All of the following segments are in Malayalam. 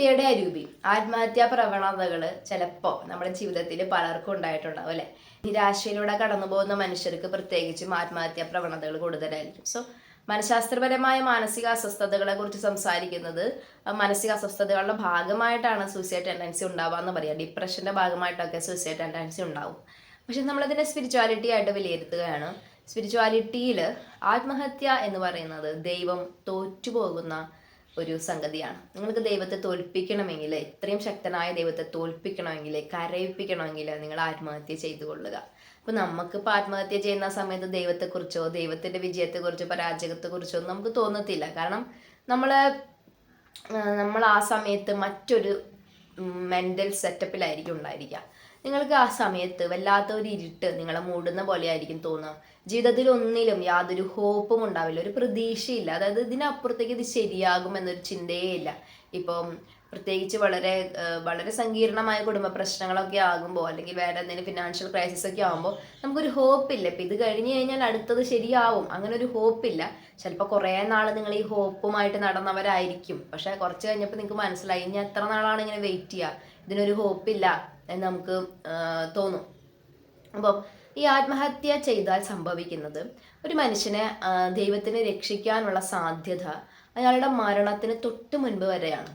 ആത്മഹത്യയുടെ അരൂപി. ആത്മഹത്യാ പ്രവണതകൾ ചിലപ്പോൾ നമ്മുടെ ജീവിതത്തിൽ പലർക്കും ഉണ്ടായിട്ടുണ്ടാവും അല്ലെ? നിരാശയിലൂടെ കടന്നു പോകുന്ന മനുഷ്യർക്ക് പ്രത്യേകിച്ചും ആത്മഹത്യാ പ്രവണതകൾ കൂടുതലായിരിക്കും. സോ മനഃശാസ്ത്രപരമായ മാനസിക അസ്വസ്ഥതകളെ കുറിച്ച് സംസാരിക്കുന്നത് മാനസിക അസ്വസ്ഥതകളുടെ ഭാഗമായിട്ടാണ് സൂസൈഡ് ടെൻഡൻസി ഉണ്ടാവുക എന്ന് പറയാം. ഡിപ്രഷന്റെ ഭാഗമായിട്ടൊക്കെ സൂസൈഡ് ടെൻഡൻസി ഉണ്ടാവും. പക്ഷെ നമ്മളതിനെ സ്പിരിച്വാലിറ്റി ആയിട്ട് വിലയിരുത്തുകയാണ്. സ്പിരിച്വാലിറ്റിയിൽ ആത്മഹത്യ എന്ന് പറയുന്നത് ദൈവം തോറ്റുപോകുന്ന ഒരു സംഗതിയാണ്. നിങ്ങൾക്ക് ദൈവത്തെ തോൽപ്പിക്കണമെങ്കിൽ ഇത്രയും ശക്തനായ ദൈവത്തെ തോൽപ്പിക്കണമെങ്കിൽ കരയിപ്പിക്കണമെങ്കിൽ നിങ്ങൾ ആത്മഹത്യ ചെയ്തു കൊള്ളുക. അപ്പൊ നമുക്കിപ്പോൾ ആത്മഹത്യ ചെയ്യുന്ന സമയത്ത് ദൈവത്തെക്കുറിച്ചോ ദൈവത്തിന്റെ വിജയത്തെക്കുറിച്ചോ പരാജയത്തെക്കുറിച്ചോ നമുക്ക് തോന്നത്തില്ല. കാരണം നമ്മൾ നമ്മൾ ആ സമയത്ത് മറ്റൊരു മെന്റൽ സെറ്റപ്പിലായിരിക്കും ഉണ്ടായിരിക്കുക. നിങ്ങൾക്ക് ആ സമയത്ത് വല്ലാത്ത ഒരു ഇരുട്ട് നിങ്ങളെ മൂടുന്ന പോലെ ആയിരിക്കും തോന്നുക. ജീവിതത്തിൽ ഒന്നിലും യാതൊരു ഹോപ്പും ഉണ്ടാവില്ല. ഒരു പ്രതീക്ഷയില്ല. അതായത് ഇതിനപ്പുറത്തേക്ക് ഇത് ശരിയാകും എന്നൊരു ചിന്തയേ ഇല്ല ഇപ്പം പ്രത്യേകിച്ച് വളരെ വളരെ സങ്കീർണമായ കുടുംബ പ്രശ്നങ്ങളൊക്കെ ആകുമ്പോൾ അല്ലെങ്കിൽ വേറെ എന്തെങ്കിലും ഫിനാൻഷ്യൽ ക്രൈസിസ് ഒക്കെ ആകുമ്പോൾ നമുക്കൊരു ഹോപ്പില്ല ഇപ്പം ഇത് കഴിഞ്ഞ് കഴിഞ്ഞാൽ അടുത്തത് ശരിയാവും. അങ്ങനെ ഒരു ഹോപ്പില്ല ചിലപ്പോൾ കുറേ നാൾ നിങ്ങൾ ഈ ഹോപ്പുമായിട്ട് നടന്നവരായിരിക്കും. പക്ഷേ കുറച്ച് കഴിഞ്ഞപ്പോൾ നിങ്ങൾക്ക് മനസ്സിലായി. ഇനി എത്ര നാളാണ് ഇങ്ങനെ വെയിറ്റ് ചെയ്യുക? ഇതിനൊരു ഹോപ്പില്ല എന്ന് നമുക്ക് തോന്നും. അപ്പം ഈ ആത്മഹത്യ ചെയ്താൽ സംഭവിക്കുന്നത് ഒരു മനുഷ്യനെ ദൈവത്തിനെ രക്ഷിക്കാനുള്ള സാധ്യത അയാളുടെ മരണത്തിന് തൊട്ട് മുൻപ് വരെയാണ്.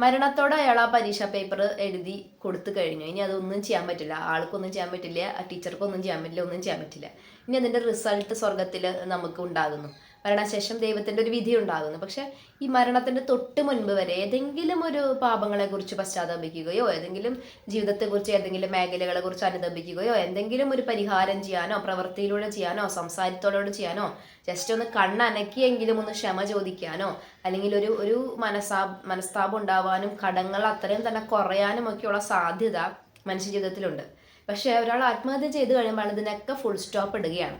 മരണത്തോടെ അയാൾ ആ പരീക്ഷാ പേപ്പർ എഴുതി കൊടുത്തു കഴിഞ്ഞു. ഇനി അതൊന്നും ചെയ്യാൻ പറ്റില്ല. ആൾക്കൊന്നും ചെയ്യാൻ പറ്റില്ല. ടീച്ചർക്കൊന്നും ചെയ്യാൻ പറ്റില്ല. ഒന്നും ചെയ്യാൻ പറ്റില്ല. ഇനി അതിന്റെ റിസൾട്ട് സ്വർഗത്തിൽ നമുക്ക് ഉണ്ടാകുന്നു. മരണശേഷം ദൈവത്തിന്റെ ഒരു വിധി ഉണ്ടാകുന്നു. പക്ഷെ ഈ മരണത്തിന്റെ തൊട്ട് മുൻപ് വരെ ഏതെങ്കിലും ഒരു പാപങ്ങളെക്കുറിച്ച് പശ്ചാത്തപിക്കുകയോ ഏതെങ്കിലും ജീവിതത്തെക്കുറിച്ച് ഏതെങ്കിലും മേഖലകളെ കുറിച്ച് അനുദപിക്കുകയോ എന്തെങ്കിലും ഒരു പരിഹാരം ചെയ്യാനോ പ്രവൃത്തിയിലൂടെ ചെയ്യാനോ സംസാരത്തോടെ ചെയ്യാനോ ജസ്റ്റ് ഒന്ന് കണ്ണനക്കിയെങ്കിലും ഒന്ന് ക്ഷമ ചോദിക്കാനോ അല്ലെങ്കിൽ ഒരു ഒരു മനസ്സാ മനസ്താപം ഉണ്ടാവാനും കടങ്ങൾ അത്രയും തന്നെ കുറയാനും ഒക്കെയുള്ള സാധ്യത മനുഷ്യ ജീവിതത്തിലുണ്ട്. പക്ഷേ ഒരാൾ ആത്മഹത്യ ചെയ്ത് കഴിയുമ്പോൾ ഇതിനൊക്കെ ഫുൾ സ്റ്റോപ്പ് ഇടുകയാണ്.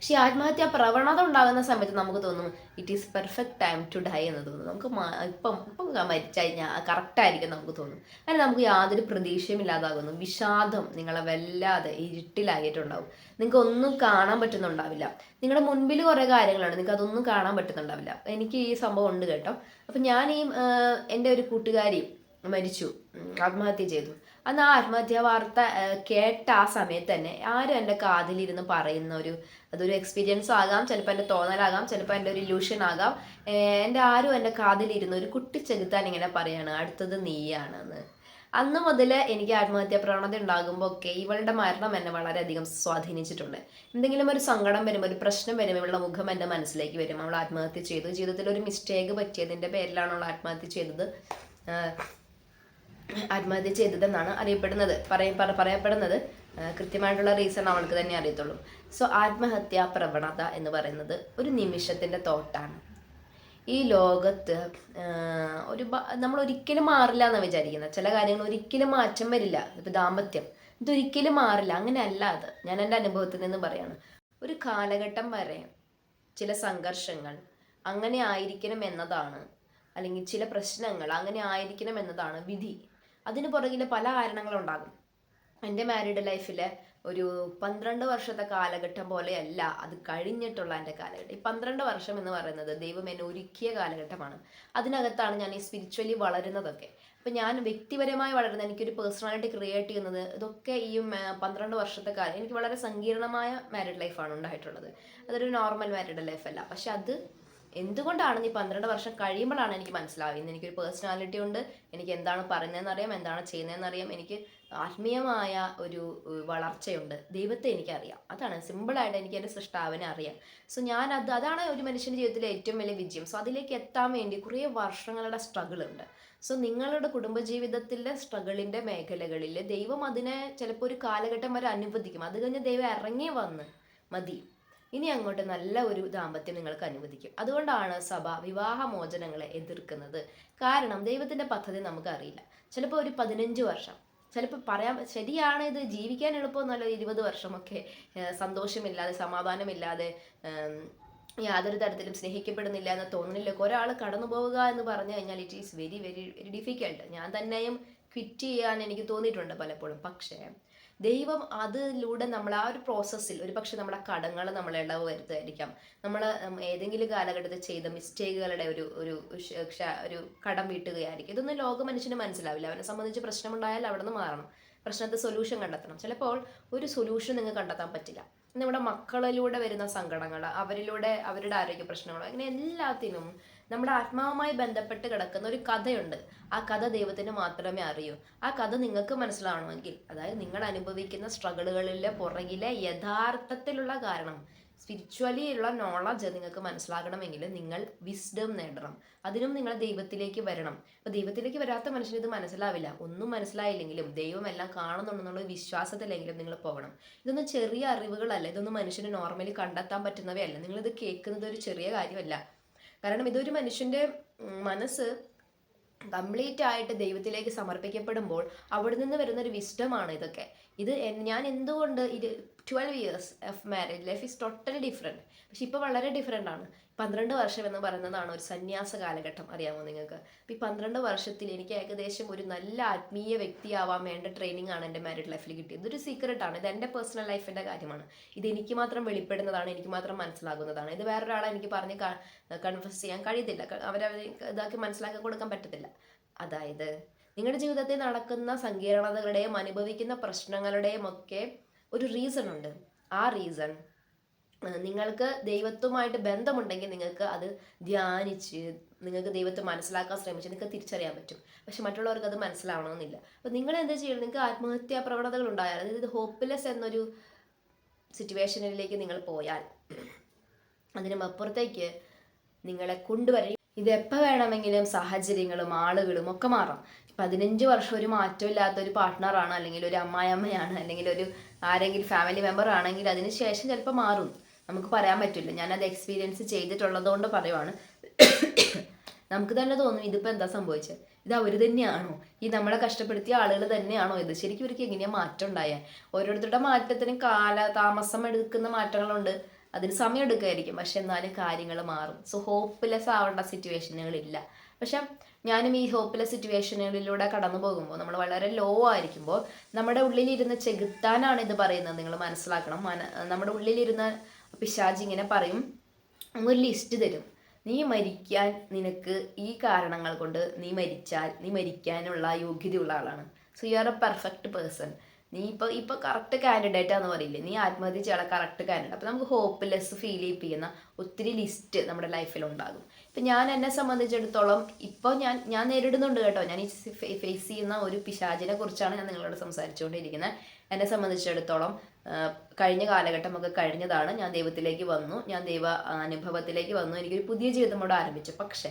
പക്ഷെ ആത്മഹത്യ പ്രവണത ഉണ്ടാകുന്ന സമയത്ത് നമുക്ക് തോന്നും it is perfect time to die എന്ന് തോന്നും. നമുക്ക് ഇപ്പം ഇപ്പം മരിച്ചു കഴിഞ്ഞാൽ കറക്റ്റ് ആയിരിക്കും നമുക്ക് തോന്നും. കാരണം നമുക്ക് യാതൊരു പ്രതീക്ഷയും ഇല്ലാതാകുന്നു. വിഷാദം നിങ്ങളെ വല്ലാതെ ഇരുട്ടിലായിട്ടുണ്ടാവും. നിങ്ങൾക്ക് ഒന്നും കാണാൻ പറ്റുന്നുണ്ടാവില്ല. നിങ്ങളുടെ മുൻപിൽ കുറേ കാര്യങ്ങളാണ് നിങ്ങൾക്ക് അതൊന്നും കാണാൻ പറ്റുന്നുണ്ടാവില്ല. എനിക്ക് ഈ സംഭവം ഉണ്ട് കേട്ടോ. അപ്പം ഞാൻ ഈ എന്റെ ഒരു കൂട്ടുകാരി മരിച്ചു. ആത്മഹത്യ ചെയ്തു. അന്ന് ആ ആത്മഹത്യാ വാർത്ത കേട്ട ആ സമയത്ത് തന്നെ ആരും എന്റെ കാതിലിരുന്ന് പറയുന്ന ഒരു അതൊരു എക്സ്പീരിയൻസ് ആകാം ചിലപ്പോൾ എന്റെ തോന്നലാകാം ചിലപ്പോൾ എന്റെ ഒരു ഇല്യൂഷൻ ആകാം. എന്റെ ആരും എന്റെ കാതിലിരുന്ന് ഒരു കുട്ടി ചെകുത്താൻ ഇങ്ങനെ പറയാണ് അടുത്തത് നീയാണെന്ന്. അന്ന് മുതൽ എനിക്ക് ആത്മഹത്യാ പ്രവണത ഉണ്ടാകുമ്പോൾ ഒക്കെ ഇവളുടെ മരണം എന്നെ വളരെയധികം സ്വാധീനിച്ചിട്ടുണ്ട്. എന്തെങ്കിലും ഒരു സങ്കടം വരുമ്പോൾ ഒരു പ്രശ്നം വരുമ്പോൾ ഇവളുടെ മുഖം എന്റെ മനസ്സിലേക്ക് വരും. അവൾ ആത്മഹത്യ ചെയ്തു. ജീവിതത്തിൽ ഒരു മിസ്റ്റേക്ക് പറ്റിയതിന്റെ പേരിലാണ് അവൾ ആത്മഹത്യ ചെയ്തത്. ആത്മഹത്യ ചെയ്തതെന്നാണ് അറിയപ്പെടുന്നത്. പറയ പറ- പറയപ്പെടുന്നത് കൃത്യമായിട്ടുള്ള റീസൺ അവൾക്ക് തന്നെ അറിയത്തുള്ളൂ. സോ ആത്മഹത്യാ പ്രവണത എന്ന് പറയുന്നത് ഒരു നിമിഷത്തിന്റെ തോട്ടാണ്. ഈ ലോകത്ത് ഒരു നമ്മൾ ഒരിക്കലും മാറില്ല എന്നാണ് വിചാരിക്കുന്നത്. ചില കാര്യങ്ങൾ ഒരിക്കലും മാറ്റം വരില്ല. ഇപ്പം ദാമ്പത്യം. ഇതൊരിക്കലും മാറില്ല. അങ്ങനെയല്ല അത്. ഞാൻ എന്റെ അനുഭവത്തിൽ നിന്ന് പറയാണ്. ഒരു കാലഘട്ടം വരെ ചില സംഘർഷങ്ങൾ അങ്ങനെ ആയിരിക്കണം എന്നതാണ്. അല്ലെങ്കിൽ ചില പ്രശ്നങ്ങൾ അങ്ങനെ ആയിരിക്കണം എന്നതാണ് വിധി. അതിന് പുറകിൽ പല കാരണങ്ങളുണ്ടാകും. എന്റെ മാരീഡ് ലൈഫിൽ ഒരു പന്ത്രണ്ട് വർഷത്തെ കാലഘട്ടം പോലെയല്ല അത് കഴിഞ്ഞിട്ടുള്ള എന്റെ കാലഘട്ടം. ഈ പന്ത്രണ്ട് വർഷം എന്ന് പറയുന്നത് ദൈവം എന്നെ ഒരുക്കിയ കാലഘട്ടമാണ്. അതിനകത്താണ് ഞാൻ ഈ സ്പിരിച്വലി വളരുന്നതൊക്കെ. അപ്പം ഞാൻ വ്യക്തിപരമായി വളരുന്നത് എനിക്കൊരു പേഴ്സണാലിറ്റി ക്രിയേറ്റ് ചെയ്യുന്നത് ഇതൊക്കെ ഈ പന്ത്രണ്ട് വർഷത്തെ കാലം എനിക്ക് വളരെ സങ്കീർണമായ മാരീഡ് ലൈഫാണ് ഉണ്ടായിട്ടുള്ളത്. അതൊരു നോർമൽ മാരീഡ് ലൈഫല്ല പക്ഷെ അത് എന്തുകൊണ്ടാണ് ഈ പന്ത്രണ്ട് വർഷം കഴിയുമ്പോഴാണ് എനിക്ക് മനസ്സിലാവുന്നത്? എനിക്കൊരു പേഴ്സണാലിറ്റി ഉണ്ട്. എനിക്ക് എന്താണ് പറയുന്നതെന്നറിയാം എന്താണ് ചെയ്യുന്നതെന്ന് അറിയാം എനിക്ക് ആത്മീയമായ ഒരു വളർച്ചയുണ്ട്. ദൈവത്തെ എനിക്കറിയാം. അതാണ് സിമ്പിളായിട്ട് എനിക്ക് എന്റെ സൃഷ്ടാവിനെ അറിയാം. സോ ഞാൻ അത് അതാണ് ഒരു മനുഷ്യന്റെ ജീവിതത്തിലെ ഏറ്റവും വലിയ വിജയം. സോ അതിലേക്ക് എത്താൻ വേണ്ടി കുറേ വർഷങ്ങളുടെ സ്ട്രഗിൾ ഉണ്ട്. സോ നിങ്ങളുടെ കുടുംബജീവിതത്തിലെ സ്ട്രഗിളിന്റെ മേഖലകളിൽ ദൈവം അതിനെ ചിലപ്പോൾ ഒരു കാലഘട്ടം വരെ അനുവദിക്കും. അത് കഴിഞ്ഞ് ദൈവം ഇറങ്ങി വന്ന് മതി. ഇനി അങ്ങോട്ട് നല്ല ഒരു ദാമ്പത്യം നിങ്ങൾക്ക് അനുവദിക്കും. അതുകൊണ്ടാണ് സഭ വിവാഹമോചനങ്ങളെ എതിർക്കുന്നത്. കാരണം ദൈവത്തിന്റെ പദ്ധതി നമുക്കറിയില്ല. ചിലപ്പോൾ ഒരു പതിനഞ്ച് വർഷം. ചിലപ്പോൾ പറയാൻ ശരിയാണ് ഇത് ജീവിക്കാൻ എളുപ്പമൊന്നുമല്ല ഇരുപത് വർഷമൊക്കെ സന്തോഷമില്ലാതെ സമാധാനമില്ലാതെ യാതൊരു തരത്തിലും സ്നേഹിക്കപ്പെടുന്നില്ല എന്ന് തോന്നുന്നില്ല ഒരാൾ കടന്നു പോവുക എന്ന് പറഞ്ഞു കഴിഞ്ഞാൽ it is very very very difficult ഞാൻ തന്നെയും ക്വിറ്റ് ചെയ്യാൻ എനിക്ക് തോന്നിയിട്ടുണ്ട് പലപ്പോഴും. പക്ഷേ ദൈവം അതിലൂടെ നമ്മൾ ആ ഒരു പ്രോസസ്സിൽ ഒരു പക്ഷെ നമ്മുടെ കടങ്ങൾ നമ്മൾ ഇളവ് വരുത്തുമായിരിക്കാം നമ്മൾ ഏതെങ്കിലും കാലഘട്ടത്തിൽ ചെയ്ത മിസ്റ്റേക്കുകളുടെ ഒരു ഒരു ഒരു കടം വീട്ടുകയായിരിക്കും. ഇതൊന്നും ലോക മനുഷ്യന് മനസ്സിലാവില്ല. അവനെ സംബന്ധിച്ച് പ്രശ്നമുണ്ടായാൽ അവിടെ നിന്ന് മാറണം. പ്രശ്നത്തെ സൊല്യൂഷൻ കണ്ടെത്തണം. ചിലപ്പോൾ ഒരു സൊല്യൂഷൻ നിങ്ങൾക്ക് കണ്ടെത്താൻ പറ്റില്ല. നമ്മുടെ മക്കളിലൂടെ വരുന്ന സങ്കടങ്ങൾ അവരിലൂടെ അവരുടെ ആരോഗ്യ പ്രശ്നങ്ങൾ അങ്ങനെ എല്ലാത്തിനും നമ്മുടെ ആത്മാവുമായി ബന്ധപ്പെട്ട് കിടക്കുന്ന ഒരു കഥയുണ്ട്. ആ കഥ ദൈവത്തിന് മാത്രമേ അറിയൂ. ആ കഥ നിങ്ങൾക്ക് മനസ്സിലാവണമെങ്കിൽ അതായത് നിങ്ങൾ അനുഭവിക്കുന്ന സ്ട്രഗിളുകളിലെ പുറകിലെ യഥാർത്ഥത്തിലുള്ള കാരണം സ്പിരിച്വലി ഉള്ള നോളജ് നിങ്ങൾക്ക് മനസ്സിലാകണമെങ്കിൽ നിങ്ങൾ വിസ്ഡം നേടണം. അതിനും നിങ്ങൾ ദൈവത്തിലേക്ക് വരണം. അപ്പോൾ ദൈവത്തിലേക്ക് വരാത്ത മനുഷ്യന് ഇത് മനസ്സിലാവില്ല. ഒന്നും മനസ്സിലായില്ലെങ്കിലും ദൈവം എല്ലാം കാണുന്നുണ്ടെന്നുള്ള വിശ്വാസത്തിലെങ്കിലും നിങ്ങൾ പോകണം. ഇതൊന്നും ചെറിയ അറിവുകളല്ല. ഇതൊന്നും മനുഷ്യന് നോർമലി കണ്ടെത്താൻ പറ്റുന്നവയല്ല. നിങ്ങളിത് കേൾക്കുന്നത് ഒരു ചെറിയ കാര്യമല്ല. കാരണം ഇതൊരു മനുഷ്യന്റെ ഉം, മനസ്സ് കംപ്ലീറ്റ് ആയിട്ട് ദൈവത്തിലേക്ക് സമർപ്പിക്കപ്പെടുമ്പോൾ അവിടെ നിന്ന് വരുന്ന ഒരു വിസ്റ്റമാണ് ഇതൊക്കെ. ഇത് ഞാൻ എന്തുകൊണ്ട് ഇത് twelve years of marriage life is totally different പക്ഷെ ഇപ്പോൾ വളരെ ഡിഫറെന്റ് ആണ്. പന്ത്രണ്ട് വർഷം എന്ന് പറയുന്നതാണ് ഒരു സന്യാസ കാലഘട്ടം. അറിയാമോ നിങ്ങൾക്ക്? അപ്പോൾ ഈ പന്ത്രണ്ട് വർഷത്തിൽ എനിക്ക് ഏകദേശം ഒരു നല്ല ആത്മീയ വ്യക്തിയാവാൻ വേണ്ട ട്രെയിനിങ് ആണ് എന്റെ മാരീഡ് ലൈഫിൽ കിട്ടിയത്. ഇതൊരു സീക്രട്ട് ആണ്. ഇത് എന്റെ പേഴ്സണൽ ലൈഫിന്റെ കാര്യമാണ്. ഇത് എനിക്ക് മാത്രം വെളിപ്പെടുന്നതാണ് എനിക്ക് മാത്രം മനസ്സിലാകുന്നതാണ്. ഇത് വേറൊരാളെ എനിക്ക് പറഞ്ഞ് കൺഫ്യൂസ് ചെയ്യാൻ കഴിയത്തില്ല അവരവർ ഇതാക്കി മനസ്സിലാക്കി കൊടുക്കാൻ പറ്റത്തില്ല. അതായത് നിങ്ങളുടെ ജീവിതത്തിൽ നടക്കുന്ന സങ്കീർണതകളുടെയും അനുഭവിക്കുന്ന പ്രശ്നങ്ങളുടെയും ഒക്കെ ഒരു റീസൺ ഉണ്ട്. ആ റീസൺ നിങ്ങൾക്ക് ദൈവത്വമായിട്ട് ബന്ധമുണ്ടെങ്കിൽ നിങ്ങൾക്ക് അത് ധ്യാനിച്ച് നിങ്ങൾക്ക് ദൈവത്തെ മനസ്സിലാക്കാൻ ശ്രമിച്ച് നിങ്ങൾക്ക് തിരിച്ചറിയാൻ പറ്റും. പക്ഷെ മറ്റുള്ളവർക്ക് അത് മനസ്സിലാവണമെന്നില്ല. അപ്പോൾ നിങ്ങൾ എന്താ ചെയ്യണം? നിങ്ങൾക്ക് ആത്മഹത്യാ പ്രവണതകൾ ഉണ്ടായാൽ അതായത് ഹോപ്പ്ലെസ് എന്നൊരു സിറ്റുവേഷനിലേക്ക് നിങ്ങൾ പോയാൽ അതിനും അപ്പുറത്തേക്ക് നിങ്ങളെ കൊണ്ടുവരും ഇത് എപ്പോൾ വേണമെങ്കിലും സാഹചര്യങ്ങളും ആളുകളും ഒക്കെ മാറാം. പതിനഞ്ച് വർഷം ഒരു മാറ്റമില്ലാത്ത ഒരു പാർട്ട്ണറാണ് അല്ലെങ്കിൽ ഒരു അമ്മായിയമ്മയാണ് അല്ലെങ്കിൽ ഒരു ആരെങ്കിലും ഫാമിലി മെമ്പർ ആണെങ്കിൽ അതിന് ശേഷം ചിലപ്പോൾ മാറും. നമുക്ക് പറയാൻ പറ്റില്ല. ഞാനത് എക്സ്പീരിയൻസ് ചെയ്തിട്ടുള്ളതുകൊണ്ട് പറയുവാണ്. നമുക്ക് തന്നെ തോന്നും ഇതിപ്പോൾ എന്താ സംഭവിച്ചത് ഇത് അവർ തന്നെയാണോ? ഈ നമ്മളെ കഷ്ടപ്പെടുത്തിയ ആളുകൾ തന്നെയാണോ ഇത്? ശരിക്കും ഇവർക്ക് എങ്ങനെയാണ് മാറ്റം ഉണ്ടായാൽ ഓരോരുത്തരുടെ മാറ്റത്തിന് കാല താമസം എടുക്കുന്ന മാറ്റങ്ങളുണ്ട്. അതിന് സമയം എടുക്കുമായിരിക്കും പക്ഷെ എന്നാലും കാര്യങ്ങൾ മാറും. സോ ഹോപ്പ്ലെസ് ആവേണ്ട സിറ്റുവേഷനുകളില്ല പക്ഷെ ഞാനും ഈ ഹോപ്പ്ലെസ് സിറ്റുവേഷനുകളിലൂടെ കടന്നു പോകുമ്പോൾ നമ്മൾ വളരെ ലോ ആയിരിക്കുമ്പോൾ നമ്മുടെ ഉള്ളിലിരുന്ന് ചെകുത്താനാണ് ഇത് പറയുന്നത്. നിങ്ങൾ മനസ്സിലാക്കണം. മന നമ്മുടെ ഉള്ളിലിരുന്ന് പിശാജ് ഇങ്ങനെ പറയും ഒരു ലിസ്റ്റ് തരും. നീ മരിക്കാൻ നിനക്ക് ഈ കാരണങ്ങൾ കൊണ്ട് നീ മരിച്ചാൽ നീ മരിക്കാനുള്ള യോഗ്യതയുള്ള ആളാണ്. So you are a perfect person നീ ഇപ്പോൾ ഇപ്പോൾ കറക്റ്റ് കാൻഡിഡേറ്റ് ആണെന്ന് പറയില്ലേ? നീ ആത്മഹത്യ ചെയ്യാൻ കറക്റ്റ് കാൻഡിഡേറ്റ് അപ്പോൾ നമുക്ക് ഹോപ്പ്ലെസ് ഫീൽ ചെയ്യിപ്പിക്കുന്ന ഒത്തിരി ലിസ്റ്റ് നമ്മുടെ ലൈഫിൽ ഉണ്ടാകും. ഇപ്പം ഞാൻ എന്നെ സംബന്ധിച്ചിടത്തോളം ഇപ്പോൾ ഞാൻ ഞാൻ നേരിടുന്നുണ്ട് കേട്ടോ. ഞാൻ ഈ ഫേസ് ചെയ്യുന്ന ഒരു പിശാചിനെ കുറിച്ചാണ് ഞാൻ നിങ്ങളോട് സംസാരിച്ചുകൊണ്ടിരിക്കുന്നത്. എന്നെ സംബന്ധിച്ചിടത്തോളം കഴിഞ്ഞ കാലഘട്ടം ഒക്കെ കഴിഞ്ഞതാണ് ഞാൻ ദൈവത്തിലേക്ക് വന്നു. ഞാൻ ദൈവ അനുഭവത്തിലേക്ക് വന്നു. എനിക്കൊരു പുതിയ ജീവിതം കൂടെ ആരംഭിച്ചു. പക്ഷേ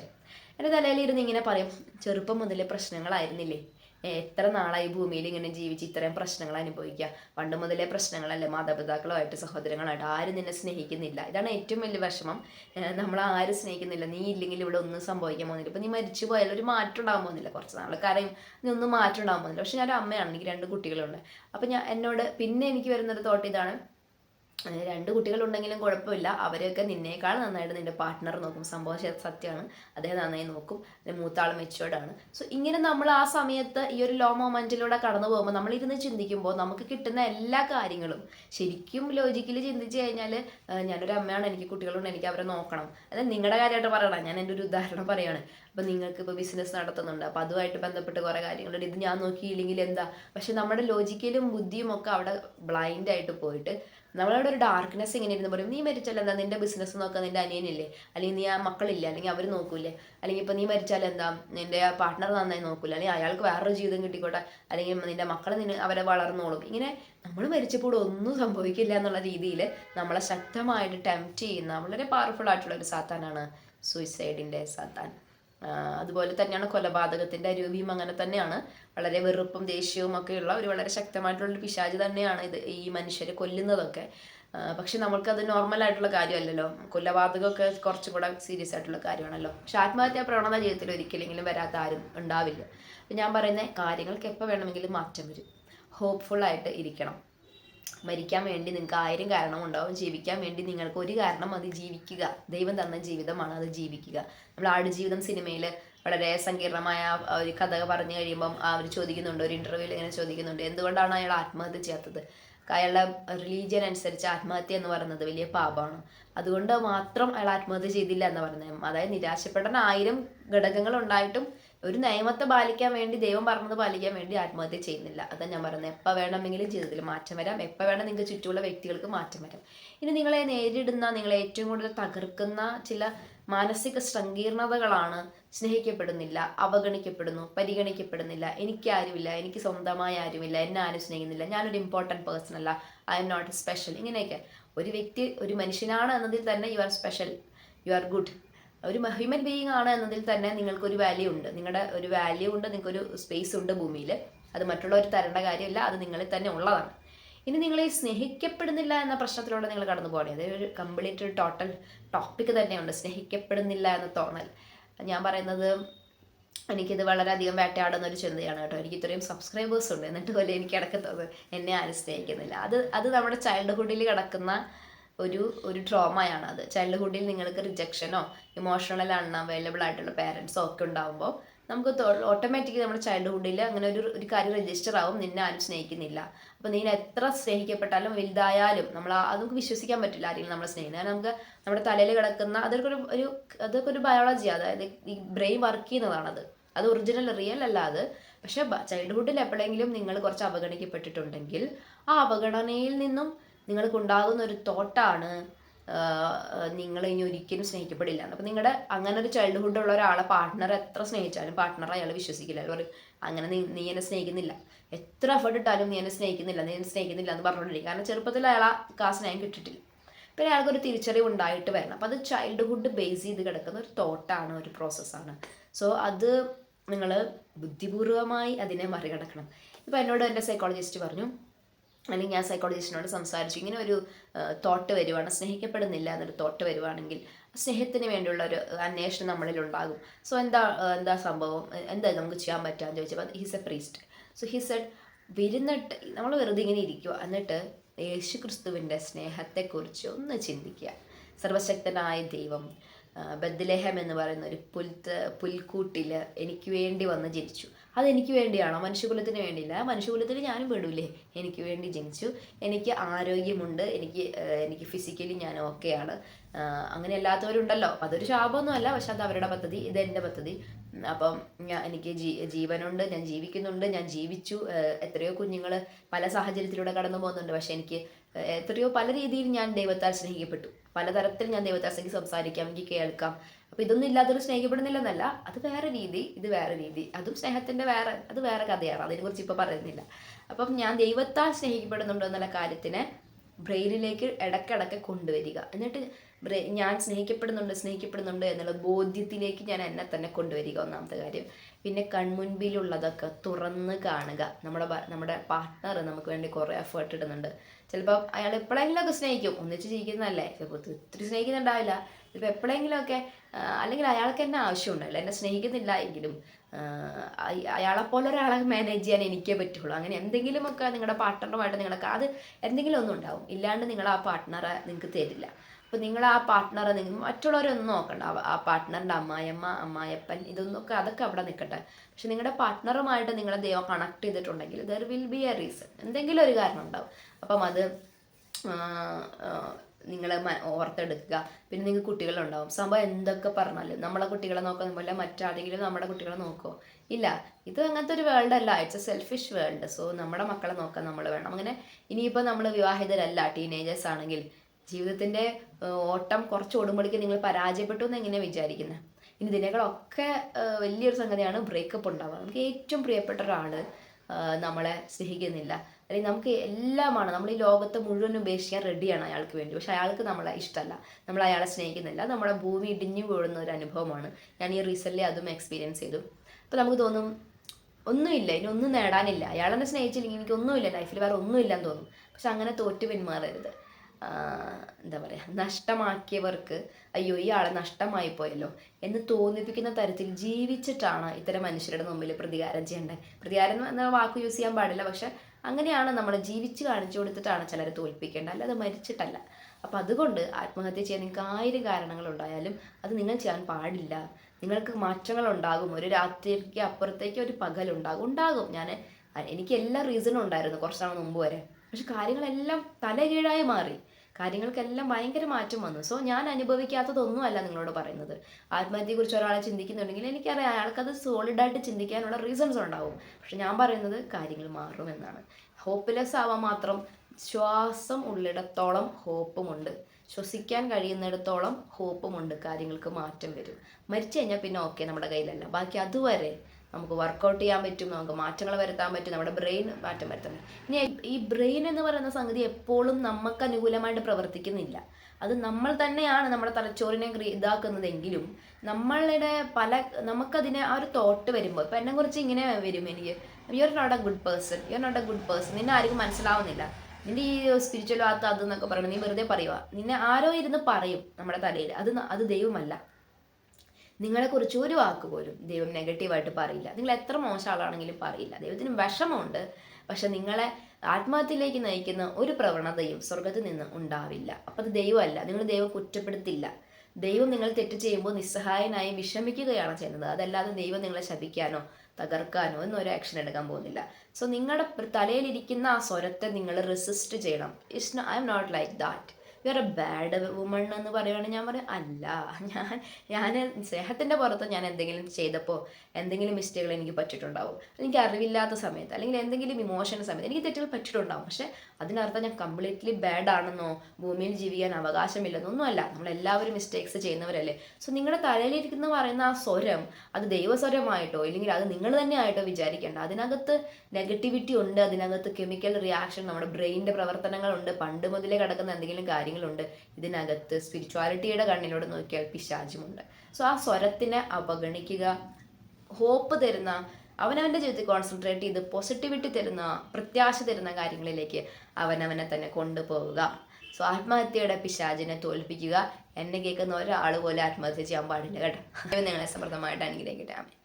എന്റെ തലയിലിരുന്ന് ഇങ്ങനെ പറയും ചെറുപ്പം മുതലേ പ്രശ്നങ്ങളായിരുന്നില്ലേ? എത്ര നാളായി ഭൂമിയിൽ ഇങ്ങനെ ജീവിച്ച് ഇത്രയും പ്രശ്നങ്ങൾ അനുഭവിക്കുക? പണ്ട് മുതലേ പ്രശ്നങ്ങളല്ലേ മാതാപിതാക്കളുമായിട്ട് സഹോദരങ്ങളായിട്ട് ആരും നിന്നെ സ്നേഹിക്കുന്നില്ല. ഇതാണ് ഏറ്റവും വലിയ വിഷമം. നമ്മൾ ആരും സ്നേഹിക്കുന്നില്ല. നീ ഇല്ലെങ്കിൽ ഇവിടെ ഒന്നും സംഭവിക്കാൻ പോകുന്നില്ല. ഇപ്പം നീ മരിച്ചു പോയാലും ഒരു മാറ്റം ഉണ്ടാകാൻ പോകുന്നില്ല. കുറച്ച് നാൾക്കാരെയും നീ ഒന്നും മാറ്റം ഉണ്ടാകാൻ പോകുന്നില്ല. പക്ഷെ ഞാൻ ഒരു അമ്മയാണ്. എനിക്ക് രണ്ട് കുട്ടികളുണ്ട്. അപ്പം ഞാൻ എന്നോട് പിന്നെ എനിക്ക് വരുന്നൊരു തോട്ട് ഇതാണ്. രണ്ട് കുട്ടികളുണ്ടെങ്കിലും കുഴപ്പമില്ല. അവരെയൊക്കെ നിന്നേക്കാൾ നന്നായിട്ട് നിന്റെ പാർട്ട്ണർ നോക്കും. സംഭവം സത്യമാണ്. അദ്ദേഹം നന്നായി നോക്കും. മൂത്താൾ മെച്ചുവേർഡാണ് സോ ഇങ്ങനെ നമ്മൾ ആ സമയത്ത് ഈ ഒരു ലോ മൊമെന്റിലൂടെ കടന്നു പോകുമ്പോൾ നമ്മളിരുന്ന് ചിന്തിക്കുമ്പോൾ നമുക്ക് കിട്ടുന്ന എല്ലാ കാര്യങ്ങളും ശരിക്കും ലോജിക്കലി ചിന്തിച്ച് കഴിഞ്ഞാൽ ഞാനൊരു അമ്മയാണ് എനിക്ക് കുട്ടികളുണ്ട് എനിക്ക് അവരെ നോക്കണം. അത് നിങ്ങളുടെ കാര്യമായിട്ട് പറയണം? ഞാൻ എന്റെ ഒരു ഉദാഹരണം പറയുകയാണ് അപ്പം നിങ്ങൾക്ക് ഇപ്പോൾ ബിസിനസ് നടത്തുന്നുണ്ട്. അപ്പോൾ അതുമായിട്ട് ബന്ധപ്പെട്ട് കുറേ കാര്യങ്ങളുണ്ട്. ഇത് ഞാൻ നോക്കിയില്ലെങ്കിൽ എന്താ? പക്ഷെ നമ്മുടെ ലോജിക്കലും ബുദ്ധിയും ഒക്കെ അവിടെ ബ്ലൈൻഡായിട്ട് പോയിട്ട് നമ്മളവിടെ ഒരു ഡാർക്ക്നെസ് ഇങ്ങനെ ഇരുന്ന് പറയും നീ മരിച്ചാൽ എന്താ? നിന്റെ ബിസിനസ് നോക്കാൻ നിന്റെ അനിയനില്ലേ? അല്ലെങ്കിൽ നീ ആ മക്കളില്ല? അല്ലെങ്കിൽ അവർ നോക്കൂലേ അല്ലെങ്കിൽ ഇപ്പം നീ മരിച്ചാൽ എന്താ? നിന്റെ പാർട്ട്ണർ നന്നായി നോക്കൂല അല്ലെങ്കിൽ അയാൾക്ക് വേറൊരു ജീവിതം കിട്ടിക്കോട്ടെ? അല്ലെങ്കിൽ നിന്റെ മക്കൾ നിന്നെ അവരെ വളർന്നോളും. ഇങ്ങനെ നമ്മൾ മരിച്ചപ്പോൾ ഒന്നും സംഭവിക്കില്ല എന്നുള്ള രീതിയിൽ നമ്മളെ ശക്തമായിട്ട് ടെംപ്റ്റ് ചെയ്യുന്ന വളരെ പവർഫുൾ ആയിട്ടുള്ള ഒരു സാത്താനാണ് സൂയിസൈഡിന്റെ സാത്താൻ. അതുപോലെ തന്നെയാണ് കൊലപാതകത്തിന്റെ അരൂപിയും അങ്ങനെ തന്നെയാണ്. വളരെ വെറുപ്പും ദേഷ്യവും ഒക്കെയുള്ള ഒരു വളരെ ശക്തമായിട്ടുള്ള പിശാച് തന്നെയാണ് ഇത് ഈ മനുഷ്യരെ കൊല്ലുന്നതൊക്കെ. പക്ഷെ നമ്മൾക്ക് നമ്മൾക്കത് നോർമൽ ആയിട്ടുള്ള കാര്യമല്ലല്ലോ. കൊലപാതകമൊക്കെ കുറച്ചും കൂടെ സീരിയസ് ആയിട്ടുള്ള കാര്യമാണല്ലോ. പക്ഷെ ആത്മഹത്യാ പ്രവണത ജീവിതത്തിൽ ഒരിക്കലെങ്കിലും വരാത്ത ആരും ഉണ്ടാവില്ല. ഞാൻ പറയുന്ന കാര്യങ്ങൾക്ക് എപ്പോൾ വേണമെങ്കിലും മാറ്റം വരും. ഹോപ്പ്ഫുൾ ആയിട്ട് ഇരിക്കണം. മരിക്കാൻ വേണ്ടി നിങ്ങൾക്ക് ആയിരം കാരണം ഉണ്ടാവും. ജീവിക്കാൻ വേണ്ടി നിങ്ങൾക്ക് ഒരു കാരണം അത് ജീവിക്കുക. ദൈവം തന്ന ജീവിതമാണ് അത് ജീവിക്കുക. നമ്മൾ ആടുജീവിതം സിനിമയിൽ വളരെ സങ്കീർണമായ ഒരു കഥ പറഞ്ഞു കഴിയുമ്പം അവർ ചോദിക്കുന്നുണ്ട് ഒരു ഇന്റർവ്യൂവിൽ ഇങ്ങനെ ചോദിക്കുന്നുണ്ട് എന്തുകൊണ്ടാണ് അയാൾ ആത്മഹത്യ ചെയ്യാത്തത്? അയാളുടെ റിലീജിയൻ അനുസരിച്ച് ആത്മഹത്യ എന്ന് പറയുന്നത് വലിയ പാപമാണ്. അതുകൊണ്ട് മാത്രം അയാൾ ആത്മഹത്യ ചെയ്തില്ല എന്ന് പറഞ്ഞത് അതായത് നിരാശപ്പെടാൻ ആയിരം ഘടകങ്ങൾ ഉണ്ടായിട്ടും ഒരു നിയമത്തെ പാലിക്കാൻ വേണ്ടി ദൈവം പറഞ്ഞത് പാലിക്കാൻ വേണ്ടി ആത്മഹത്യ ചെയ്യുന്നില്ല. അതാ ഞാൻ പറയുന്നത് എപ്പോൾ വേണമെങ്കിലും ജീവിതത്തിൽ മാറ്റം വരാം. എപ്പോൾ വേണം നിങ്ങൾക്ക് ചുറ്റുമുള്ള വ്യക്തികൾക്ക് മാറ്റം വരാം. ഇനി നിങ്ങളെ നേരിടുന്ന നിങ്ങളെ ഏറ്റവും കൂടുതൽ തകർക്കുന്ന ചില മാനസിക സങ്കീർണതകളാണ് സ്നേഹിക്കപ്പെടുന്നില്ല അവഗണിക്കപ്പെടുന്നു പരിഗണിക്കപ്പെടുന്നില്ല. എനിക്ക് ആരുമില്ല എനിക്ക് സ്വന്തമായി ആരുമില്ല എന്നെ ആരും സ്നേഹിക്കുന്നില്ല. ഞാനൊരു ഇമ്പോർട്ടന്റ് പേഴ്സൺ അല്ല. ഐ എം നോട്ട് സ്പെഷ്യൽ ഇങ്ങനെയൊക്കെ. ഒരു വ്യക്തി ഒരു മനുഷ്യനാണ് എന്നതിൽ തന്നെ you are special you are good ഒരു ഹ്യൂമൻ ബീയിങ് ആണ് എന്നതിൽ തന്നെ നിങ്ങൾക്കൊരു വാല്യൂ ഉണ്ട്. നിങ്ങളുടെ ഒരു വാല്യൂ ഉണ്ട് നിങ്ങൾക്കൊരു സ്പേസ് ഉണ്ട് ഭൂമിയിൽ അത് മറ്റുള്ളവർ തരേണ്ട കാര്യമില്ല അത് നിങ്ങളിൽ തന്നെ ഉള്ളതാണ്. ഇനി നിങ്ങളെ സ്നേഹിക്കപ്പെടുന്നില്ല എന്ന പ്രശ്നത്തിലൂടെ നിങ്ങൾ കടന്നു പോകണേ. അതൊരു ഒരു കംപ്ലീറ്റ് ഒരു ടോട്ടൽ ടോപ്പിക് തന്നെയുണ്ട്. സ്നേഹിക്കപ്പെടുന്നില്ല എന്ന തോന്നൽ. ഞാൻ പറയുന്നത് എനിക്കിത് വളരെയധികം വേട്ടയാടുന്ന ഒരു ചിന്തയാണ് കേട്ടോ. എനിക്ക് ഇത്രയും സബ്സ്ക്രൈബേഴ്സ് ഉണ്ട്. എന്നിട്ട് പോലെ എനിക്ക് കിടക്കുന്നത് എന്നെ ആരും സ്നേഹിക്കുന്നില്ല. അത് അത് നമ്മുടെ ചൈൽഡ്ഹുഡിൽ കിടക്കുന്ന ഒരു ഒരു ട്രോമയാണ് അത്. ചൈൽഡ്ഹുഡിൽ നിങ്ങൾക്ക് റിജക്ഷനോ ഇമോഷണൽ അൺഅവൈലബിൾ ആയിട്ടുള്ള പേരൻസോ ഒക്കെ ഉണ്ടാകുമ്പോൾ നമുക്ക് ഓട്ടോമാറ്റിക്കലി നമ്മുടെ ചൈൽഡ്ഹുഡിൽ അങ്ങനെ ഒരു ഒരു കാര്യം രജിസ്റ്റർ ആവും. നിന്നെ ആരും സ്നേഹിക്കുന്നില്ല. അപ്പോൾ നീ എത്ര സ്നേഹിക്കപ്പെട്ടാലും വലുതായാലും നമ്മൾ അതൊക്കെ വിശ്വസിക്കാൻ പറ്റില്ല ആരെങ്കിലും നമ്മളെ സ്നേഹിക്കുന്നത് കാരണം നമുക്ക് നമ്മുടെ തലയിൽ കിടക്കുന്ന അതൊക്കെ ഒരു അതൊക്കെ ഒരു ബയോളജി അതായത് ഈ ബ്രെയിൻ വർക്ക് ചെയ്യുന്നതാണത്. അത് ഒറിജിനൽ റിയൽ അല്ല അത്. പക്ഷേ ചൈൽഡ്ഹുഡിൽ എപ്പോഴെങ്കിലും നിങ്ങൾ കുറച്ച് അവഗണിക്കപ്പെട്ടിട്ടുണ്ടെങ്കിൽ ആ അവഗണനയിൽ നിന്നും നിങ്ങൾക്കുണ്ടാകുന്ന ഒരു തോട്ടാണ് നിങ്ങൾ ഇനി ഒരിക്കലും സ്നേഹിക്കപ്പെടില്ല. അപ്പം നിങ്ങളുടെ അങ്ങനെ ഒരു ചൈൽഡ്ഹുഡ് ഉള്ള ഒരാളെ പാർട്ട്ണർ എത്ര സ്നേഹിച്ചാലും പാർട്ട്ണർ അയാൾ വിശ്വസിക്കില്ല. അയാൾ അങ്ങനെ നീ നീ എന്നെ സ്നേഹിക്കുന്നില്ല. എത്ര എഫേർട്ട് ഇട്ടാലും നീ എന്നെ സ്നേഹിക്കുന്നില്ല. നീ എന്നെ സ്നേഹിക്കുന്നില്ല എന്ന് പറഞ്ഞുകൊണ്ടിരിക്കും. കാരണം ചെറുപ്പത്തിൽ അയാൾ ആ സ്നേഹം കിട്ടിയിട്ടില്ല പിന്നെ അയാൾക്കൊരു തിരിച്ചറിവ് ഉണ്ടായിട്ട് വരണം. അപ്പം അത് ചൈൽഡ്ഹുഡ് ബേസ് ചെയ്ത് കിടക്കുന്ന ഒരു തോട്ടാണ് ഒരു പ്രോസസ്സാണ് സോ അത് നിങ്ങൾ ബുദ്ധിപൂർവമായി അതിനെ മറികടക്കണം. ഇപ്പം എന്നോട് എന്റെ സൈക്കോളജിസ്റ്റ് പറഞ്ഞു അല്ലെങ്കിൽ ആ സൈക്കോളജിസ്റ്റിനോട് സംസാരിച്ചു. ഇങ്ങനെ ഒരു തോട്ട് വരുവാണ്. സ്നേഹിക്കപ്പെടുന്നില്ല എന്നൊരു തോട്ട് വരുവാണെങ്കിൽ സ്നേഹത്തിന് വേണ്ടിയുള്ള ഒരു അന്വേഷണം നമ്മളിൽ ഉണ്ടാകും. സോ എന്താ എന്താ സംഭവം? എന്താ നമുക്ക് ചെയ്യാൻ പറ്റുക ചോദിച്ചപ്പോൾ he's a priest so he said വരുന്നിട്ട് നമ്മൾ വെറുതെ ഇങ്ങനെ ഇരിക്കുക എന്നിട്ട് യേശു ക്രിസ്തുവിന്റെ സ്നേഹത്തെക്കുറിച്ച് ഒന്ന് ചിന്തിക്കുക. സർവശക്തനായ ദൈവം ബദ്ലേഹം എന്ന് പറയുന്ന ഒരു പുൽത്ത് പുൽക്കൂട്ടിൽ എനിക്ക് വേണ്ടി വന്ന് ജനിച്ചു. അതെനിക്ക് വേണ്ടിയാണോ? മനുഷ്യകുലത്തിന് വേണ്ടിയില്ല. മനുഷ്യകുലത്തിന് ഞാനും പെടൂലേ. എനിക്ക് വേണ്ടി ജനിച്ചു. എനിക്ക് ആരോഗ്യമുണ്ട്. എനിക്ക് എനിക്ക് ഫിസിക്കലി ഞാൻ ഓക്കെയാണ്. അങ്ങനെ അല്ലാത്തവരുണ്ടല്ലോ. അതൊരു ശാപമൊന്നുമല്ല. പക്ഷെ അത് അവരുടെ പദ്ധതി. ഇത് എന്റെ പദ്ധതി. അപ്പം ഞാൻ എനിക്ക് ജീ ജീവനുണ്ട്. ഞാൻ ജീവിക്കുന്നുണ്ട്. ഞാൻ ജീവിച്ചു. എത്രയോ കുഞ്ഞുങ്ങൾ പല സാഹചര്യത്തിലൂടെ കടന്നു പോകുന്നുണ്ട് പക്ഷെ എനിക്ക് എത്രയോ പല രീതിയിൽ ഞാൻ ദൈവത്താൽ സ്നേഹിക്കപ്പെട്ടു. പലതരത്തിൽ ഞാൻ ദൈവത്താൽ സ്നേഹി സംസാരിക്കാം എനിക്ക് കേൾക്കാം. അപ്പോൾ ഇതൊന്നും ഇല്ലാത്തൊരു സ്നേഹിക്കപ്പെടുന്നില്ലെന്നല്ല അത് വേറെ രീതി ഇത് വേറെ രീതി. അതും സ്നേഹത്തിന്റെ വേറെ അത് വേറെ കഥയാണ് അതിനെക്കുറിച്ച് ഇപ്പോൾ പറയുന്നില്ല. അപ്പം ഞാൻ ദൈവത്താൽ സ്നേഹിക്കപ്പെടുന്നുണ്ടോ എന്നുള്ള കാര്യത്തിനെ ബ്രെയിനിലേക്ക് ഇടക്കിടക്ക് കൊണ്ടുവരിക. എന്നിട്ട് ഞാൻ സ്നേഹിക്കപ്പെടുന്നുണ്ട് സ്നേഹിക്കപ്പെടുന്നുണ്ട് എന്നുള്ള ബോധ്യത്തിലേക്ക് ഞാൻ എന്നെ തന്നെ കൊണ്ടുവരിക ഒന്നാമത്തെ കാര്യം. പിന്നെ കൺമുൻപിലുള്ളതൊക്കെ തുറന്ന് കാണുക. നമ്മുടെ നമ്മുടെ പാർട്ട്ണർ നമുക്ക് വേണ്ടി കുറേ എഫേർട്ട് ഇടുന്നുണ്ട്. ചിലപ്പോൾ അയാൾ എപ്പോഴെങ്കിലുമൊക്കെ സ്നേഹിക്കും. ഒന്നിച്ച് ജീവിക്കുന്നതല്ലേ. ചിലപ്പോൾ ഒത്തിരി സ്നേഹിക്കുന്നുണ്ടാവില്ല. ചിലപ്പോൾ എപ്പോഴെങ്കിലുമൊക്കെ അല്ലെങ്കിൽ അയാൾക്ക് എന്നെ ആവശ്യമുണ്ടല്ലോ എന്നെ സ്നേഹിക്കുന്നില്ല എങ്കിലും അയാളെപ്പോലെ ഒരാളെ മാനേജ് ചെയ്യാൻ എനിക്കേ പറ്റുള്ളൂ. അങ്ങനെ എന്തെങ്കിലുമൊക്കെ നിങ്ങളുടെ പാർട്ട്ണറുമായിട്ട് നിങ്ങളൊക്കെ അത് എന്തെങ്കിലും ഒന്നും ഉണ്ടാവും. ഇല്ലാണ്ട് നിങ്ങൾ ആ പാർട്ട്ണറെ നിങ്ങൾക്ക് തരില്ല. അപ്പോൾ നിങ്ങൾ ആ പാർട്ട്ണറെ നിങ്ങൾ മറ്റുള്ളവരൊന്നും നോക്കണ്ട. ആ- പാർട്ട്ണറിന്റെ അമ്മായിയമ്മ അമ്മായപ്പൻ ഇതൊന്നൊക്കെ അതൊക്കെ അവിടെ നിൽക്കട്ടെ പക്ഷെ നിങ്ങളുടെ പാർട്ട്ണറുമായിട്ട് നിങ്ങളെ ദൈവം കണക്ട് ചെയ്തിട്ടുണ്ടെങ്കിൽ there will be a reason എന്തെങ്കിലും ഒരു കാരണം ഉണ്ടാവും. അപ്പം അത് നിങ്ങൾ ഓർത്തെടുക്കുക. പിന്നെ നിങ്ങൾക്ക് കുട്ടികളുണ്ടാവും. സംഭവം എന്തൊക്കെ പറഞ്ഞാലും നമ്മളെ കുട്ടികളെ നോക്കുന്ന പോലെ മറ്റാരെങ്കിലും നമ്മുടെ കുട്ടികളെ നോക്കുമോ ഇല്ല. ഇത് അങ്ങനത്തെ ഒരു വേൾഡ് അല്ല. It's a selfish world so നമ്മുടെ മക്കളെ നോക്കാൻ നമ്മൾ വേണം. അങ്ങനെ ഇനിയിപ്പോൾ നമ്മൾ വിവാഹിതരല്ല. ടീനേജേഴ്സ് ആണെങ്കിൽ ജീവിതത്തിന്റെ ഓട്ടം കുറച്ച് ഓടുമ്പോഴേക്കും നിങ്ങൾ പരാജയപ്പെട്ടു എന്ന് എങ്ങനെയാണ് വിചാരിക്കുന്നത് ഇനി ഇതിനേക്കാളൊക്കെ വലിയൊരു സംഗതിയാണ് ബ്രേക്കപ്പ് ഉണ്ടാവുക. നമുക്ക് ഏറ്റവും പ്രിയപ്പെട്ട ഒരാൾ നമ്മളെ സ്നേഹിക്കുന്നില്ല. അല്ലെങ്കിൽ നമുക്ക് എല്ലാമാണ് നമ്മൾ ഈ ലോകത്ത് മുഴുവൻ ഉപേക്ഷിക്കാൻ റെഡിയാണ് അയാൾക്ക് വേണ്ടി. പക്ഷെ അയാൾക്ക് നമ്മളെ ഇഷ്ടമല്ല. നമ്മൾ അയാളെ സ്നേഹിക്കുന്നില്ല. നമ്മുടെ ഭൂമി ഇടിഞ്ഞു വീഴുന്ന ഒരു അനുഭവമാണ് ഞാൻ ഈ റീസെന്റ്ലി അതും എക്സ്പീരിയൻസ് ചെയ്തു. അപ്പോൾ നമുക്ക് തോന്നും ഒന്നുമില്ല ഇനി ഒന്നും നേടാനില്ല. അയാളെന്നെ സ്നേഹിച്ചില്ലെങ്കിൽ എനിക്ക് ഒന്നുമില്ല ലൈഫിൽ വേറെ ഒന്നുമില്ലെന്ന് തോന്നും. പക്ഷെ അങ്ങനെ തോറ്റു പിന്മാറരുത്. എന്താ പറയുക നഷ്ടമാക്കിയവർക്ക് അയ്യോ ഈ ആളെ നഷ്ടമായി പോയല്ലോ എന്ന് തോന്നിപ്പിക്കുന്ന തരത്തിൽ ജീവിച്ചിട്ടാണ് ഇത്തരം മനുഷ്യരുടെ മുമ്പിൽ പ്രതികാരം ചെയ്യേണ്ടത്. പ്രതികാരം എന്ന വാക്ക് യൂസ് ചെയ്യാൻ പാടില്ല പക്ഷെ അങ്ങനെയാണ് നമ്മൾ ജീവിച്ച് കാണിച്ചു കൊടുത്തിട്ടാണ് ചിലരെ തോൽപ്പിക്കേണ്ടത്. അല്ലാതെ മരിച്ചിട്ടല്ല. അപ്പം അതുകൊണ്ട് ആത്മഹത്യ ചെയ്യാൻ നിങ്ങൾക്ക് ആയിരം കാരണങ്ങൾ ഉണ്ടായാലും അത് നിങ്ങൾ ചെയ്യാൻ പാടില്ല. നിങ്ങൾക്ക് മാറ്റങ്ങൾ ഉണ്ടാകും. ഒരു രാത്രിക്ക് അപ്പുറത്തേക്ക് ഒരു പകലുണ്ടാകും ഉണ്ടാകും. ഞാൻ എനിക്ക് എല്ലാ റീസണും ഉണ്ടായിരുന്നു കുറച്ച് നാൾ മുമ്പ് വരെ. പക്ഷെ കാര്യങ്ങളെല്ലാം തലകീഴായി മാറി. കാര്യങ്ങൾക്കെല്ലാം ഭയങ്കര മാറ്റം വന്നു. സോ ഞാൻ അനുഭവിക്കാത്തതൊന്നും അല്ല നിങ്ങളോട് പറയുന്നത്. ആത്മഹത്യയെ ആത്മഹത്യയെക്കുറിച്ച് ഒരാളെ ചിന്തിക്കുന്നുണ്ടെങ്കിൽ എനിക്കറിയാം അയാൾക്കത് സോളിഡായിട്ട് ചിന്തിക്കാനുള്ള റീസൺസ് ഉണ്ടാവും. പക്ഷെ ഞാൻ പറയുന്നത് കാര്യങ്ങൾ മാറുമെന്നാണ് ഹോപ്പ്ലെസ് ആവാൻ മാത്രം ശ്വാസം ഉള്ളിടത്തോളം ഹോപ്പുമുണ്ട്. ശ്വസിക്കാൻ കഴിയുന്നിടത്തോളം ഹോപ്പുമുണ്ട്. കാര്യങ്ങൾക്ക് മാറ്റം വരും. മരിച്ചു കഴിഞ്ഞാൽ പിന്നെ ഓക്കെ നമ്മുടെ കയ്യിലല്ല. ബാക്കി അതുവരെ നമുക്ക് വർക്കൗട്ട് ചെയ്യാൻ പറ്റും നമുക്ക് മാറ്റങ്ങൾ വരുത്താൻ പറ്റും നമ്മുടെ ബ്രെയിൻ മാറ്റം വരുത്താൻ പറ്റും. ഇനി ഈ ബ്രെയിൻ എന്ന് പറയുന്ന സംഗതി എപ്പോഴും നമുക്ക് അനുകൂലമായിട്ട് പ്രവർത്തിക്കുന്നില്ല. അത് നമ്മൾ തന്നെയാണ് നമ്മുടെ തലച്ചോറിനെ ഇതാക്കുന്നതെങ്കിലും നമ്മളുടെ പല നമുക്കതിനെ ആ ഒരു തോട്ട് വരുമ്പോൾ ഇപ്പം എന്നെ കുറിച്ച് ഇങ്ങനെ വരും എനിക്ക് you are not a good person you are not a good person നിന്നെ ആർക്കും മനസ്സിലാവുന്നില്ല. നിന്റെ ഈ സ്പിരിച്വൽ ഭാഗത്ത് അത് എന്നൊക്കെ പറയണം നീ വെറുതെ പറയുക നിന്നെ ആരോ ഇരുന്ന് പറയും നമ്മുടെ തലയിൽ. അത് അത് ദൈവമല്ല. നിങ്ങളെക്കുറിച്ച് ഒരു വാക്ക് പോലും ദൈവം നെഗറ്റീവായിട്ട് പറയില്ല. നിങ്ങൾ എത്ര മോശം ആളാണെങ്കിലും പറയില്ല. ദൈവത്തിന് വിഷമമുണ്ട്. പക്ഷെ നിങ്ങളെ ആത്മഹത്യയിലേക്ക് നയിക്കുന്ന ഒരു പ്രവണതയും സ്വർഗത്തിൽ നിന്ന് ഉണ്ടാവില്ല. അപ്പം അത് ദൈവമല്ല. നിങ്ങൾ ദൈവം കുറ്റപ്പെടുത്തില്ല. ദൈവം നിങ്ങൾ തെറ്റ് ചെയ്യുമ്പോൾ നിസ്സഹായനായി വിഷമിക്കുകയാണ് ചെയ്യുന്നത്. അതല്ലാതെ ദൈവം നിങ്ങളെ ശപിക്കാനോ തകർക്കാനോ ഒന്നും ഒരു ആക്ഷൻ എടുക്കാൻ പോകുന്നില്ല. സോ നിങ്ങളുടെ തലയിലിരിക്കുന്ന ആ സ്വരത്തെ നിങ്ങൾ റെസിസ്റ്റ് ചെയ്യണം. It's I am not like that you are a bad woman എന്ന് പറയുകയാണെങ്കിൽ ഞാൻ പറയും അല്ല ഞാൻ ഞാൻ സ്നേഹത്തിന്റെ പുറത്ത് ഞാൻ എന്തെങ്കിലും ചെയ്തപ്പോൾ എന്തെങ്കിലും മിസ്റ്റേക്കുകൾ എനിക്ക് പറ്റിയിട്ടുണ്ടാവും. എനിക്ക് അറിവില്ലാത്ത സമയത്ത് അല്ലെങ്കിൽ എന്തെങ്കിലും ഇമോഷൻ സമയത്ത് എനിക്ക് തെറ്റുകൾ പറ്റിയിട്ടുണ്ടാവും. പക്ഷേ അതിനർത്ഥം ഞാൻ കംപ്ലീറ്റ്ലി ബാഡ് ആണെന്നോ ഭൂമിയിൽ ജീവിക്കാൻ അവകാശമില്ലെന്നൊന്നും അല്ല. നമ്മളെല്ലാവരും മിസ്റ്റേക്സ് ചെയ്യുന്നവരല്ലേ. സോ നിങ്ങളുടെ തലയിലിരിക്കുന്ന പറയുന്ന ആ സ്വരം അത് ദൈവസ്വരമായിട്ടോ അല്ലെങ്കിൽ അത് നിങ്ങൾ തന്നെ ആയിട്ടോ വിചാരിക്കേണ്ട. അതിനകത്ത് നെഗറ്റിവിറ്റി ഉണ്ട് അതിനകത്ത് കെമിക്കൽ റിയാക്ഷൻ നമ്മുടെ ബ്രെയിനിന്റെ പ്രവർത്തനങ്ങളുണ്ട് പണ്ട് മുതലേ കിടക്കുന്ന എന്തെങ്കിലും കാര്യങ്ങളുണ്ട്. ഇതിനകത്ത് സ്പിരിച്വാലിറ്റിയുടെ കണ്ണിലൂടെ നോക്കിയാൽ പിശാചുമുണ്ട്. സോ ആ സ്വരത്തിനെ അവഗണിക്കുക ഹോപ്പ് തരുന്ന അവനവന്റെ ജീവിതത്തിൽ കോൺസെൻട്രേറ്റ് ചെയ്ത് പോസിറ്റിവിറ്റി തരുന്ന പ്രത്യാശ തരുന്ന കാര്യങ്ങളിലേക്ക് അവനവനെ തന്നെ കൊണ്ടുപോവുക. സോ ആത്മഹത്യയുടെ പിശാചിനെ തോൽപ്പിക്കുക. എന്നെ കേൾക്കുന്ന ഒരാൾ പോലെ ആത്മഹത്യ ചെയ്യാൻ പാടില്ല കേട്ടോ. നിങ്ങളെ സമൃദ്ധമായിട്ട് അനുഗ്രഹിക്കട്ടെ.